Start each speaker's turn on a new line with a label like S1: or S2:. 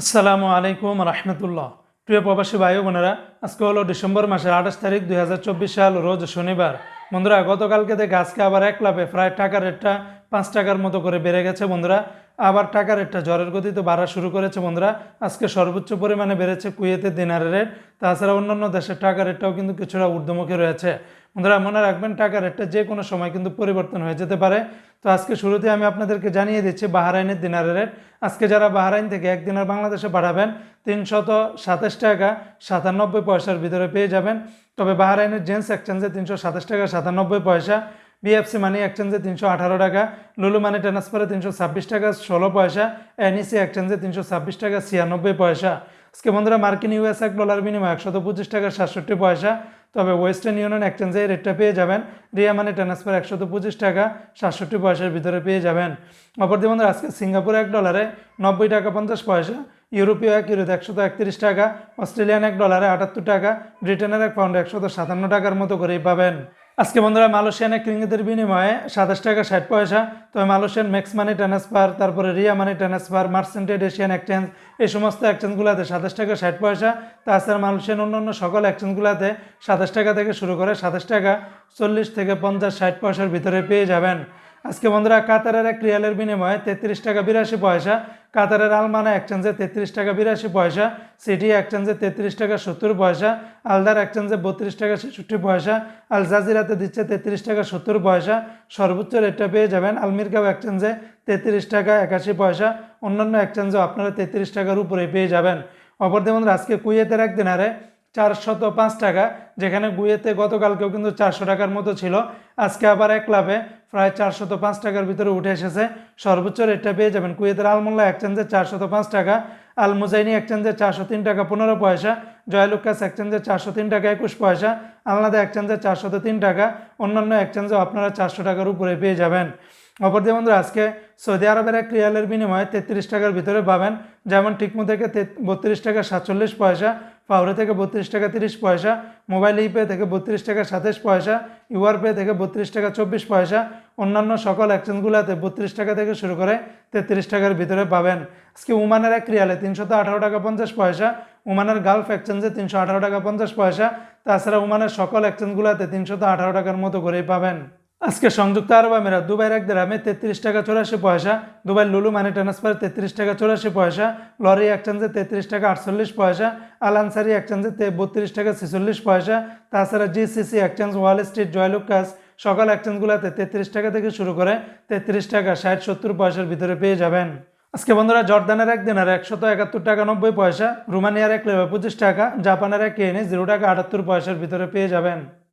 S1: আসসালামু আলাইকুম রহমতুল্লাহ। প্রিয় প্রবাসী ভাই বোনেরা, আজকে হলো ডিসেম্বর মাসের আঠাশ তারিখ দুই হাজার চব্বিশ সাল, রোজ শনিবার। বন্ধুরা, গতকালকে থেকে আজকে আবার এক লাভে প্রায় টাকার রেটটা পাঁচ টাকার মতো করে বেড়ে গেছে বন্ধুরা। আবার টাকার রেটটা জ্বরের গতিতে বাড়া শুরু করেছে বন্ধুরা। আজকে সর্বোচ্চ পরিমাণে বেড়েছে কুয়েতের দিনারের রেট। তাছাড়া অন্যান্য দেশের টাকার রেটটাও কিন্তু কিছুটা ঊর্ধ্বমুখী রয়েছে। বন্ধুরা, মনে রাখবেন, টাকার রেটটা যে কোনো সময় কিন্তু পরিবর্তন হয়ে যেতে পারে। তো আজকে শুরুতে আমি আপনাদেরকে জানিয়ে দিচ্ছি বাহারাইনের দিনারের রেট। আজকে যারা বাহারাইন থেকে এক দিনের বাংলাদেশে পাঠাবেন, তিনশত সাতাশ টাকা সাতানব্বই পয়সার ভিতরে পেয়ে যাবেন। তবে বাহারাইনের জেন্টস এক্সচেঞ্জে তিনশো সাতাশ টাকা সাতানব্বই পয়সা। বিএফসি মানি এক্সচেঞ্জে তিনশো আঠারো টাকা লুলু মানি ট্রান্সফারে তিনশো ছাব্বিশ টাকা, ষোলো পয়সা এনইসি এক্সচেঞ্জে তিনশো ছাব্বিশ টাকা, ছিয়ানব্বই পয়সা। আজকে বন্ধুরা মার্কিন ইউএস এক ডলার বিনিময় একশত পঁচিশ টাকা, সাতষট্টি পয়সা। তবে ওয়েস্টার্ন ইউনিয়ন এক্সচেঞ্জে রেটটা পেয়ে যাবেন। রিয়া মানি ট্রান্সফার একশত পঁচিশ টাকা, সাতষট্টি পয়সার ভিতরে পেয়ে যাবেন। অপরদিকে বন্ধুরা, আজকে সিঙ্গাপুর এক ডলারে নব্বই টাকা, পঞ্চাশ পয়সা। ইউরোপীয় এক, ইউরোতে একশত একত্রিশ টাকা, অস্ট্রেলিয়ান এক ডলারে আটাত্তর টাকা, ব্রিটেনের এক পাউন্ডে একশত সাতান্ন টাকার মতো করেই পাবেন। আজকে বন্ধুরা মালয়েশিয়ান এক বিনিময়ে সাতাশ টাকা, ষাট পয়সা। তবে মালয়েশিয়ান ম্যাক্স মানি ট্রান্সফার, তারপরে Ria money transfer Merchantrade Asian exchange, এই সমস্ত এক্সচেঞ্জগুলোতে সাতাশ টাকা, ষাট পয়সা। তাছাড়া মালয়েশিয়ান অন্যান্য সকল এক্সচেঞ্জগুলোতে সাতাশ টাকা থেকে শুরু করে সাতাশ টাকা, চল্লিশ থেকে পঞ্চাশ, ষাট পয়সার ভিতরে পেয়ে যাবেন। আজকে বন্ধুরা কাতারের এক রিয়ালের বিনিময়ে তেত্রিশ টাকা বিরাশি পয়সা, কাতারের আলমানা এক্সচেঞ্জে তেত্রিশ টাকা বিরাশি পয়সা সিটি এক্সচেঞ্জে তেত্রিশ টাকা সত্তর পয়সা আলদার এক্সচেঞ্জে বত্রিশ টাকা ছেষট্টি পয়সা আল জাজিরাতে দিচ্ছে তেত্রিশ টাকা সত্তর পয়সা। সর্বোচ্চ রেটটা পেয়ে যাবেন আলমিরকাও এক্সচেঞ্জে তেত্রিশ টাকা একাশি পয়সা, অন্যান্য এক্সচেঞ্জেও আপনারা তেত্রিশ টাকার উপরে পেয়ে যাবেন। অপরদিকে বন্ধুরা, আজকে কুয়েতের এক দিনারে চারশত পাঁচ টাকা, যেখানে গুয়েতে গতকালকেও কিন্তু চারশো টাকার মতো ছিল। আজকে আবার এক লাভে প্রায় চারশত পাঁচ টাকার ভিতরে উঠে এসেছে। সর্বোচ্চ রেটটা পেয়ে যাবেন কুয়েতের আলমোল্লা এক্সচেঞ্জে চারশত পাঁচ টাকা আল মুজাইনি এক্সচেঞ্জে চারশো তিন টাকা পনেরো পয়সা জয়লুকাস এক্সচেঞ্জে চারশো তিন টাকা একুশ পয়সা, আলনাদা এক্সচেঞ্জে চারশত তিন টাকা, অন্যান্য এক্সচেঞ্জেও আপনারা চারশো টাকার উপরে পেয়ে যাবেন। অপরদিকে বন্ধুরা, আজকে সৌদি আরবের এক রিয়ালের বিনিময়ে তেত্রিশ টাকার ভিতরে পাবেন। যেমন টিকমো থেকে বত্রিশ টাকা সাতচল্লিশ পয়সা পাউরে থেকে বত্রিশ টাকা তিরিশ পয়সা, মোবাইল ইপে থেকে বত্রিশ টাকা সাতাশ পয়সা ইউআর পে থেকে বত্রিশ টাকা চব্বিশ পয়সা, অন্যান্য সকল এক্সচেঞ্জগুলোতে বত্রিশ টাকা থেকে শুরু করে তেত্রিশ টাকার ভিতরে পাবেন। আজকে উমানের এক রিয়ালে তিনশত আঠারো টাকা পঞ্চাশ পয়সা, উমানের গালফ এক্সচেঞ্জে তিনশো আঠারো টাকা পঞ্চাশ পয়সা, তাছাড়া উমানের সকল এক্সচেঞ্জগুলোতে তিনশত আঠারো টাকার মতো করেই পাবেন। আজকে সংযুক্ত আরব আমিরাত, দুবাইয়ের এক দেরামে তেত্রিশ টাকা চৌরাশি পয়সা দুবাই লুলু মানি ট্রান্সফার তেত্রিশ টাকা চৌরাশি পয়সা, লরি এক্সচেঞ্জে তেত্রিশ টাকা আটচল্লিশ পয়সা আল আনসারি এক্সচেঞ্জে বত্রিশ টাকা ছেচল্লিশ পয়সা, তাছাড়া GCC exchange, Wall Street Joyalukkas সকল এক্সচেঞ্জগুলোতে তেত্রিশ টাকা থেকে শুরু করে তেত্রিশ টাকা ষাট সত্তর পয়সার ভিতরে পেয়ে যাবেন। আজকে বন্ধুরা, জর্দানের এক দিনের একশত একাত্তর টাকা নব্বই পয়সা, রোমানিয়ার এক লেবে পঁচিশ টাকা, জাপানের এক এনে জিরো টাকা আটাত্তর পয়সার ভিতরে পেয়ে যাবেন।